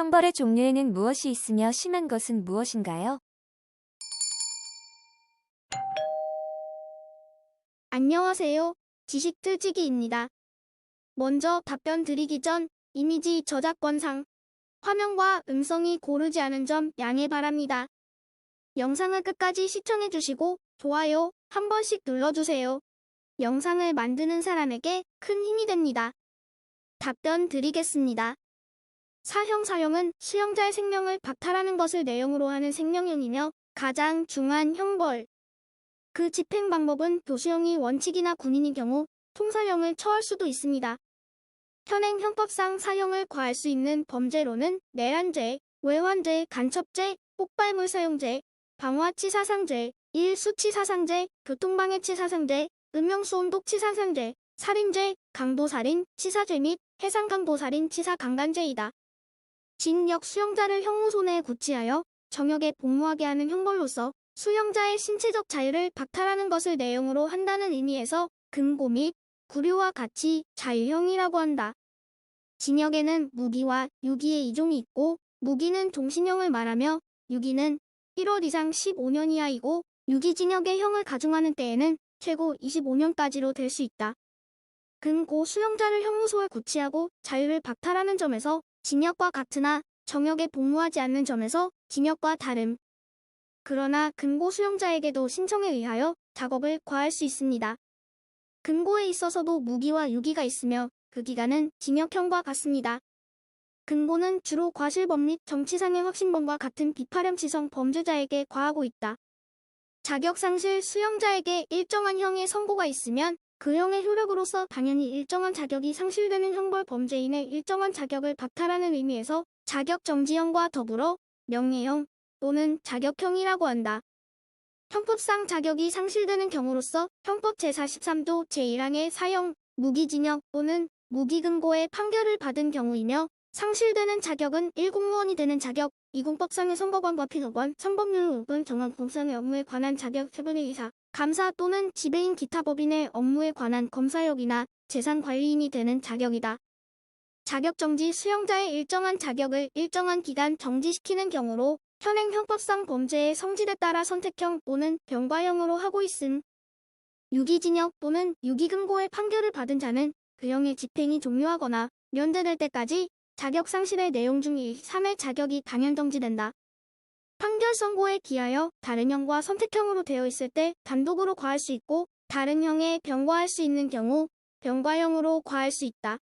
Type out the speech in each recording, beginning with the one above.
형벌의 종류에는 무엇이 있으며 심한 것은 무엇인가요? 안녕하세요. 지식틀치기입니다. 먼저 답변 드리기 전 이미지 저작권상 화면과 음성이 고르지 않은 점 양해 바랍니다. 영상을 끝까지 시청해주시고 좋아요 한 번씩 눌러주세요. 영상을 만드는 사람에게 큰 힘이 됩니다. 답변 드리겠습니다. 사형 사형은 수형자의 생명을 박탈하는 것을 내용으로 하는 생명형이며 가장 중한 형벌, 그 집행 방법은 교수형이 원칙이나 군인인 경우 통사형을 처할 수도 있습니다. 현행 형법상 사형을 과할 수 있는 범죄로는 내란죄, 외환죄, 간첩죄, 폭발물 사용죄, 방화치 사상죄, 일수치 사상죄, 교통방해치 사상죄, 음명수온독치 사상죄, 살인죄, 강도살인, 치사죄 및 해상강도살인 치사강간죄이다. 징역 수용자를 형무소 내에 구치하여 정역에 복무하게 하는 형벌로서 수용자의 신체적 자유를 박탈하는 것을 내용으로 한다는 의미에서 금고 및 구류와 같이 자유형이라고 한다. 징역에는 무기와 유기의 이종이 있고 무기는 종신형을 말하며 유기는 1월 이상 15년 이하이고 유기징역의 형을 가중하는 때에는 최고 25년까지로 될 수 있다. 금고 수용자를 형무소에 구치하고 자유를 박탈하는 점에서 징역과 같으나 정역에 복무하지 않는 점에서 징역과 다름, 그러나 금고 수용자에게도 신청에 의하여 작업을 과할 수 있습니다. 금고에 있어서도 무기와 유기가 있으며 그 기간은 징역형과 같습니다. 금고는 주로 과실범 및 정치상의 확신범과 같은 비파렴치성 범죄자에게 과하고 있다. 자격상실 수용자에게 일정한 형의 선고가 있으면 그 형의 효력으로서 당연히 일정한 자격이 상실되는 형벌 범죄인의 일정한 자격을 박탈하는 의미에서 자격정지형과 더불어 명예형, 또는 자격형이라고 한다. 형법상 자격이 상실되는 경우로서 형법 제43도 제1항의 사형, 무기징역 또는 무기금고의 판결을 받은 경우이며 상실되는 자격은 1공무원이 되는 자격, 2공법상의 선거관과 피서관, 선법률 5은 정한 공상의 업무에 관한 자격, 세분의 의사, 감사 또는 지배인 기타 법인의 업무에 관한 검사역이나 재산관리인이 되는 자격이다. 자격정지 수용자의 일정한 자격을 일정한 기간 정지시키는 경우로 현행 형법상 범죄의 성질에 따라 선택형 또는 병과형으로 하고 있음. 유기징역 또는 유기금고의 판결을 받은 자는 그 형의 집행이 종료하거나 면제될 때까지 자격 상실의 내용 중 1, 3의 자격이 당연 정지된다. 판결 선고에 기하여 다른 형과 선택형으로 되어 있을 때 단독으로 과할 수 있고 다른 형에 병과할 수 있는 경우 병과형으로 과할 수 있다.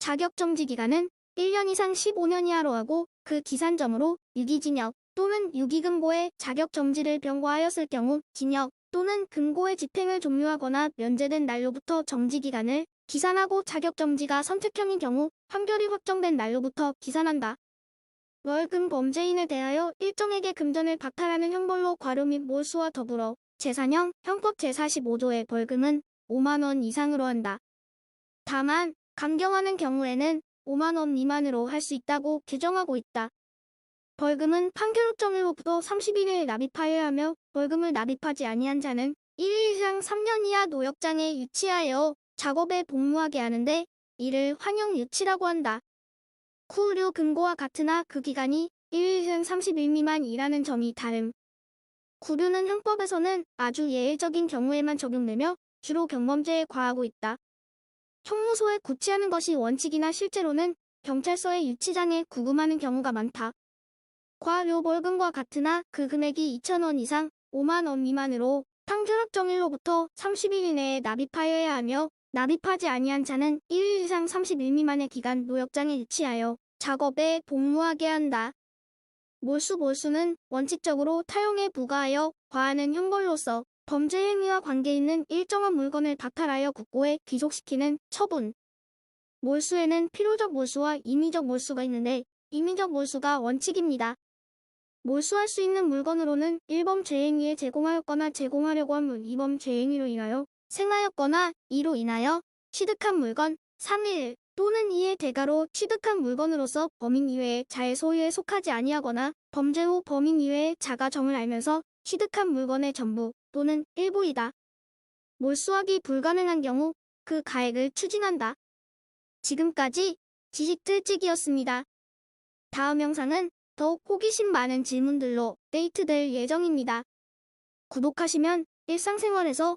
자격 정지 기간은 1년 이상 15년 이하로 하고 그 기산점으로 유기징역 또는 유기금고의 자격 정지를 병과하였을 경우 징역 또는 금고의 집행을 종료하거나 면제된 날로부터 정지 기간을 기산하고 자격 정지가 선택형인 경우 판결이 확정된 날로부터 기산한다. 월금 범죄인에 대하여 일정에게 금전을 박탈하는 형벌로 과료 및 몰수와 더불어 재산형 형법 제45조의 벌금은 5만원 이상으로 한다. 다만 감경하는 경우에는 5만원 미만으로 할 수 있다고 규정하고 있다. 벌금은 판결 확정일로부터 30일을 납입하여야 하며 벌금을 납입하지 아니한 자는 1일 이상 3년 이하 노역장에 유치하여 작업에 복무하게 하는데 이를 환영 유치라고 한다. 쿠류 금고와 같으나 그 기간이 1일 이상 30일 미만 이라는 점이 다름. 구류는 형법에서는 아주 예외적인 경우에만 적용되며 주로 경범죄에 과하고 있다. 형무소에 구치하는 것이 원칙이나 실제로는 경찰서의 유치장에 구금하는 경우가 많다. 과료 벌금과 같으나 그 금액이 2천원 이상 5만원 미만으로 판결 확정일로부터 30일 이내에 납입하여야 하며 납입하지 아니한 자는 1일 이상 30일 미만의 기간 노역장에 유치하여 작업에 복무하게 한다. 몰수 몰수는 원칙적으로 타용에 부과하여 과하는 형벌로서 범죄 행위와 관계 있는 일정한 물건을 박탈하여 국고에 귀속시키는 처분. 몰수에는 필요적 몰수와 임의적 몰수가 있는데 임의적 몰수가 원칙입니다. 몰수할 수 있는 물건으로는 1범 죄행위에 제공하였거나 제공하려고 한 물, 2범 죄행위로 인하여 생하였거나 이로 인하여 취득한 물건, 3일 또는 이의 대가로 취득한 물건으로서 범인 이외의 자의 소유에 속하지 아니하거나 범죄 후 범인 이외의 자가 정을 알면서 취득한 물건의 전부 또는 일부이다. 몰수하기 불가능한 경우 그 가액을 추징한다. 지금까지 지식틀찍이었습니다. 다음 영상은 더욱 호기심 많은 질문들로 데이트될 예정입니다. 구독하시면 일상생활에서